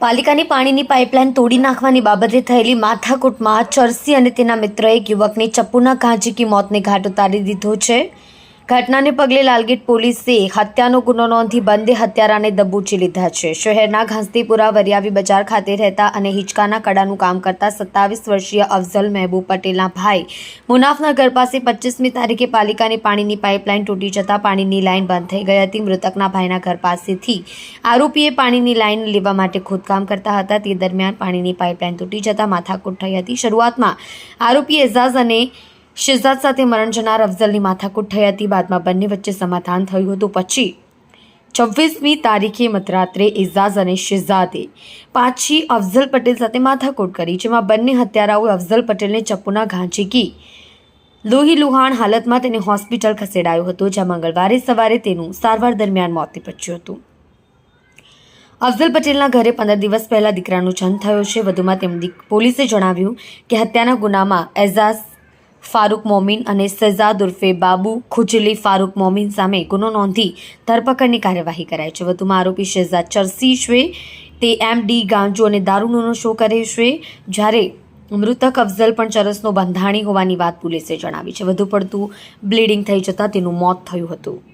પાલિકાની પાણીની પાઇપલાઇન તોડી નાખવાની બાબતે થયેલી માથાકૂટમાં ચરસી અને તેના મિત્ર એક યુવકની ચપ્પુના ઝીકી મોતને ઘાટ ઉતારી દીધો છે. ઘટનાને પગલે લાલગીટ પોલીસે હત્યાનો ગુનો નોંધી બંને હત્યારાને દબોચી લીધા છે. શહેરના ઘાંસતીપુરા વરિયાવી બજાર ખાતે રહેતા અને હિંચકાના કડાનું કામ કરતા સત્તાવીસ વર્ષીય અફઝલ મહેબૂબ પટેલના ભાઈ મુનાફના ઘર પાસે પચીસમી તારીખે પાલિકાની પાણીની પાઇપલાઇન તૂટી જતાં પાણીની લાઇન બંધ થઈ ગઈ હતી. મૃતકના ભાઈના ઘર પાસેથી આરોપીએ પાણીની લાઇન લેવા માટે ખોદકામ કરતા હતા. તે દરમિયાન પાણીની પાઇપલાઇન તૂટી જતાં માથાકૂટ થઈ હતી. શરૂઆતમાં આરોપી એઝાઝ અને શિઝાદ સાથે મરણ જનાર અફઝલની માથાકૂટ થઈ હતી. બાદમાં બંને વચ્ચે સમાધાન થયું હતું. પછી છવ્વીસમી તારીખે મધરાત્રે એઝાઝ અને શિઝાદે પાછી અફઝલ પટેલ સાથે માથાકૂટ કરી, જેમાં બંને હત્યારાઓએ અફઝલ પટેલને ચપ્પુના ઘા ઝીકી લોહી લુહાણ હાલતમાં તેને હોસ્પિટલ ખસેડાયો હતો, જ્યાં મંગળવારે સવારે તેનું સારવાર દરમિયાન મોત નિપજ્યું હતું. અફઝલ પટેલના ઘરે પંદર દિવસ પહેલા દીકરાનો જન્મ થયો છે. વધુમાં તેમની પોલીસે જણાવ્યું કે હત્યાના ગુનામાં એઝાઝ ફારૂક મોમીન અને સજાદ ઉર્ફે બાબુ ખુજલી ફારૂક મોમીન સામે ગુનો નોંધી ધરપકડની કાર્યવાહી કરાઈ છે. વધુમાં આરોપી શહેજાદ ચરસી છે. તે એમ ડી ગાંજો અને દારૂનો શો કરે છે, જ્યારે મૃતક અફઝલ પણ ચરસનો બંધાણી હોવાની વાત પોલીસે જણાવી છે. વધુ પડતું બ્લીડિંગ થઈ જતાં તેનું મોત થયું હતું.